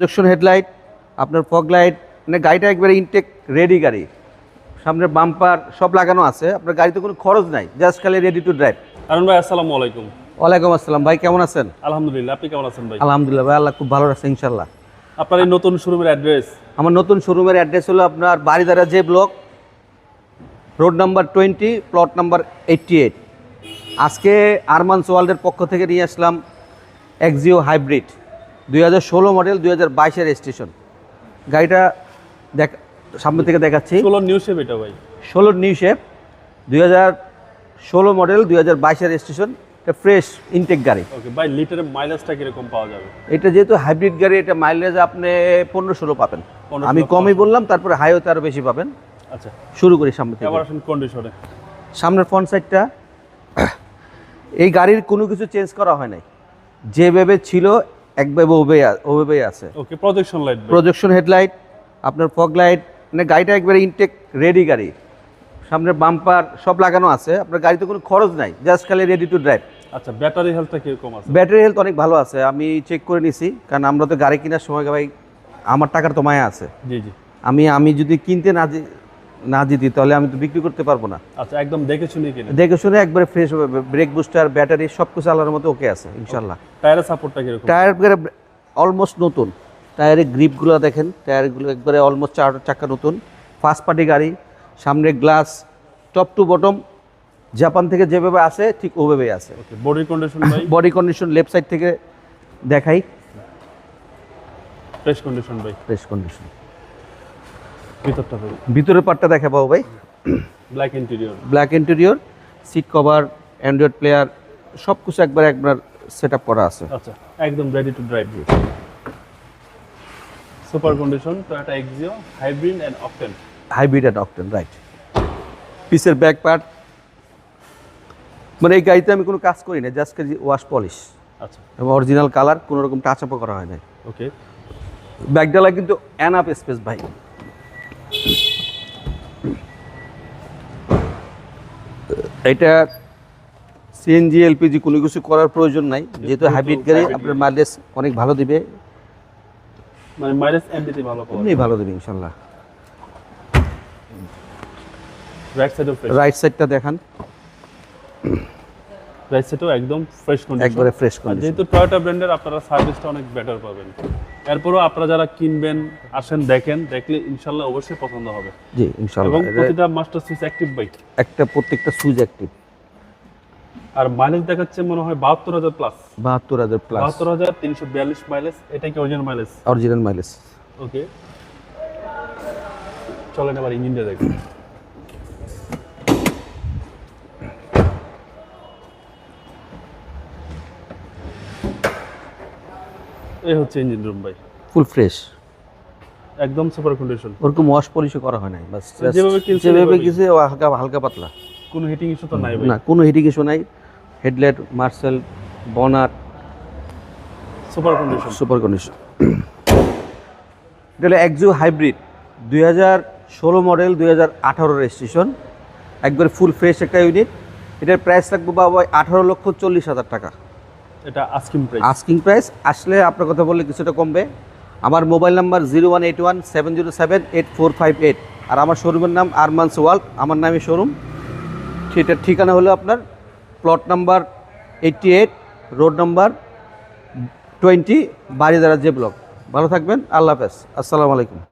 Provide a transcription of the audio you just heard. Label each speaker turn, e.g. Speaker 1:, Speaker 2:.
Speaker 1: Projection headlight আপনার fog light মানে গাড়িটা একবারে ইনটেক রেডি গাড়ি। সামনের বাম্পার সব লাগানো আছে আপনার গাড়িতে কোনো খরচ নাই জাস্ট খালি রেডি টু ড্রাইভ
Speaker 2: আরুন ভাই আসসালামু আলাইকুম।
Speaker 1: ওয়ালাইকুম আসসালাম ভাই কেমন আছেন?
Speaker 2: আলহামদুলিল্লাহ আপনি কেমন আছেন ভাই?
Speaker 1: আলহামদুলিল্লাহ ভাই আল্লাহ খুব ভালো রাখছে ইনশাল্লাহ
Speaker 2: আপনার এই নতুন শোরুমের অ্যাড্রেস
Speaker 1: আমার নতুন শোরুমের অ্যাড্রেস হলো আপনার বাড়িদারা যে block road number twenty plot number eighty eight আজকে আরমান্স ওয়ার্ল্ডের পক্ষ থেকে নিয়ে আসলাম এক্সিও হাইব্রিড দুই হাজার ষোলো মডেল দুই হাজার বাইশের স্টেশন গাড়িটা দেখ সামনে থেকে দেখাচ্ছি।
Speaker 2: ষোলো নিউ শেপ এটা ভাই।
Speaker 1: ষোলোর নিউ শেপ দুই হাজার ষোলো মডেল দুই হাজার বাইশের স্টেশন এটা ফ্রেশ ইনটেক গাড়ি।
Speaker 2: ওকে ভাই লিটারের মাইলেজটা কীরকম পাওয়া যাবে?
Speaker 1: এটা যেহেতু হাইব্রিড গাড়ি এটা মাইলেজ আপনি পনেরো ষোলো পাবেন।
Speaker 2: 15
Speaker 1: আমি কমই বললাম তারপরে হাইওতে আরও বেশি পাবেন।
Speaker 2: আচ্ছা।
Speaker 1: শুরু করি সামনে থেকে।
Speaker 2: এবার আসুন কন্ডিশনে
Speaker 1: সামনের ফ্রন্ট সাইডটা এই গাড়ির কোনো কিছু চেঞ্জ করা হয় নাই। যেভাবে ছিল একভাবে ওভাবে ওভাবেই আছে।
Speaker 2: Okay projection light
Speaker 1: projection headlight আপনার ফগ লাইট মানে গাড়িটা একবারে ইনটেক রেডি গাড়ি। সামনে বাম্পার সব লাগানো আছে আপনার গাড়িতে কোনো খরচ নাই জাস্ট খালি রেডি টু ড্রাইভ
Speaker 2: আচ্ছা ব্যাটারি হেলথটা কীরকম আছে?
Speaker 1: ব্যাটারি হেলথ অনেক ভালো আছে আমি চেক করে নিছি কারণ আমরা তো গাড়ি কেনার সময় ভাই আমার টাকার তো মায়া আছে।
Speaker 2: জি জি।
Speaker 1: আমি আমি যদি কিনতে না যে- না জিতি তাহলে আমি তো বিক্রি করতে পারব না।
Speaker 2: আচ্ছা একদম দেখে শুনে কিনে।
Speaker 1: দেখে শুনে একবারে ফ্রেশ হবে ব্রেক বুস্টার ব্যাটারি সব কিছু আলাদার মতো ওকে আছে ইনশাল্লাহ
Speaker 2: টায়ারের সাপোর্টটা কীরকম?
Speaker 1: টায়ার অলমোস্ট নতুন। টায়ারের গ্রিপগুলো দেখেন টায়ারগুলো একবারে অলমোস্ট চার চাকা নতুন। ফার্স্ট পার্টি গাড়ি সামনে glass top to bottom Japan থেকে যেভাবে আসে ঠিক ওভাবেই আছে।
Speaker 2: ওকে বডি কন্ডিশন ভাই?
Speaker 1: বডি কন্ডিশন লেফট সাইড থেকে দেখাই।
Speaker 2: ফ্রেশ কন্ডিশন ভাই।
Speaker 1: ফ্রেশ কন্ডিশন
Speaker 2: ভিতরটা
Speaker 1: ভিতরের পার্টটা দেখা পাবো ভাই।
Speaker 2: Black interior
Speaker 1: black interior seat cover android player সব কিছু একবার একবার সেট আপ করা আছে।
Speaker 2: আচ্ছা একদম ready to drive super condition Toyota Axio hybrid and octane
Speaker 1: hybrid and octane right পিসের ব্যাক পার্ট মানে এই গাড়িতে আমি কোনো কাজ করি না জাস্ট ওয়াশ পলিশ
Speaker 2: আচ্ছা।
Speaker 1: এবং অরিজিনাল কালার কোনো রকম টাচ আপও করা হয় না
Speaker 2: ওকে
Speaker 1: ব্যাকডালা কিন্তু অ্যান আপ স্পেস ভাই। এটা সিএনজি এলপিজি কোনো কিছু করার প্রয়োজন নাই। যেহেতু হাইব্রিড গাড়ি আপনার মাইলেজ অনেক ভালো দিবে।
Speaker 2: মানে মাইলেজ এমনিতে ভালো
Speaker 1: এমনি ভালো দিবে ইনশাল্লাহ
Speaker 2: রাইট ফ্রেশ
Speaker 1: রাইট সাইডটা দেখান।
Speaker 2: রাইট সাইডও একদম ফ্রেশ কন্ডিশন
Speaker 1: একবারে ফ্রেশ কন্ডিশন
Speaker 2: যেহেতু টয়োটা ব্র্যান্ডের আপনারা সার্ভিসটা অনেক বেটার পাবেন। এরপরও আপনারা যারা কিনবেন আসেন দেখেন দেখলে ইনশাল্লাহ অবশ্যই পছন্দ হবে।
Speaker 1: জি
Speaker 2: এবং
Speaker 1: ইনশাল্লাহ এটা
Speaker 2: প্রতিটা মাস্টার সুইচ অ্যাক্টিভ বাইক
Speaker 1: একটা প্রত্যেকটা সুইচ অ্যাক্টিভ
Speaker 2: আর মাইলেজ দেখাচ্ছে মনে হয় বাহাত্তর হাজার প্লাস
Speaker 1: বাহাত্তর হাজার প্লাস
Speaker 2: বাহাত্তর হাজার তিনশো বিয়াল্লিশ মাইলেজ এটা কি original mileage
Speaker 1: original mileage
Speaker 2: okay চলেন এবার ইঞ্জিনটা দেখুন এই হচ্ছে ইঞ্জিন রুম ভাই।
Speaker 1: ফুল ফ্রেশ
Speaker 2: একদম সুপার কন্ডিশন
Speaker 1: ওরকম ওয়াশ পলিশও করা হয় নাই বাস
Speaker 2: যেভাবে।
Speaker 1: কিছু হালকা হালকা পাতলা।
Speaker 2: কোনো হিটিং ইস্যু তো নাই
Speaker 1: না কোনো হিটিং ইস্যু নাই। হেডলাইট মার্সেল বনার
Speaker 2: সুপার কন্ডিশন
Speaker 1: সুপার কন্ডিশন এটা হলো একজু হাইব্রিড দুই হাজার ষোলো মডেল দুই হাজার আঠারো রেজিস্ট্রেশন একবার ফুল ফ্রেশ একটা ইউনিট এটার প্রাইস থাকবে বাবা আঠারো লক্ষ চল্লিশ হাজার টাকা।
Speaker 2: এটা আস্কিং প্রাইস
Speaker 1: আস্কিং প্রাইস আসলে আপনার কথা বললে কিছুটা কমবে। আমার mobile number zero one eight one seven zero seven eight four five eight আর আমার শোরুমের নাম আরমান্স ওয়ার্ল্ড আমার নামে শোরুম সেটার ঠিকানা হলো আপনার plot number eighty eight road number twenty Baridhara যে ব্লক ভালো থাকবেন, আল্লাহ হাফেজ। আসসালামু আলাইকুম।